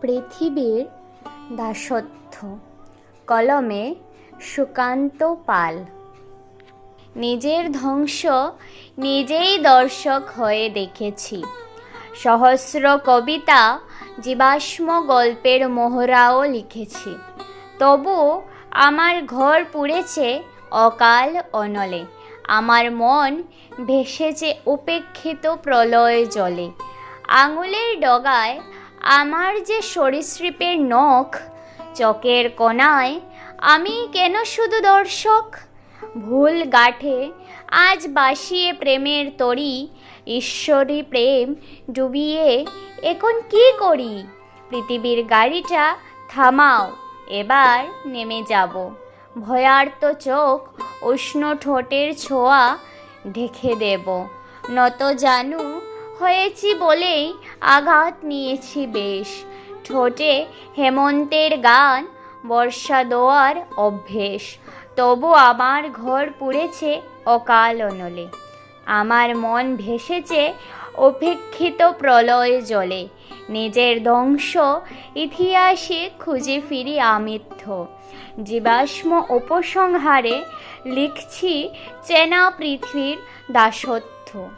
পৃথিবীর দাসত্ব। কলমে সুকান্ত পাল। নিজের ধ্বংস নিজেই দর্শক হয়ে দেখেছি। সহস্র কবিতা জীবাশ্ম গল্পের মোহরাও লিখেছি। তবু আমার ঘর পুড়েছে অকাল অনলে। আমার মন ভেসেছে উপেক্ষিত প্রলয় জলে। আঙুলের ডগায় আমার যে সরীসৃপের নখ, চকের কোনায় আমি কেন শুধু দর্শক? ভুল গাঠে আজ বাসিয়ে প্রেমের তরি, ঈশ্বরী প্রেম ডুবিয়ে এখন কি করি? পৃথিবীর গাড়িটা থামাও, এবার নেমে যাব। ভয়ার্ত চোখ উষ্ণ ঠোঁটের ছোঁয়া ঢেকে দেব। নত জানু হয়েছি বলেই আঘাত নিয়েছি বেশ। ঠোঁটে হেমন্তের গান, বর্ষা দোয়ার অভ্যেস। তবু আমার ঘর পুড়েছে অকাল অনলে আমার মন ভেসেছে অপেক্ষিত প্রলয় জলে। নিজের ধ্বংস ইতিহাসে খুঁজে ফিরি আমিত্য জীবাশ্ম উপসংহারে লিখছি, চেনা পৃথিবীর দাসত্ব।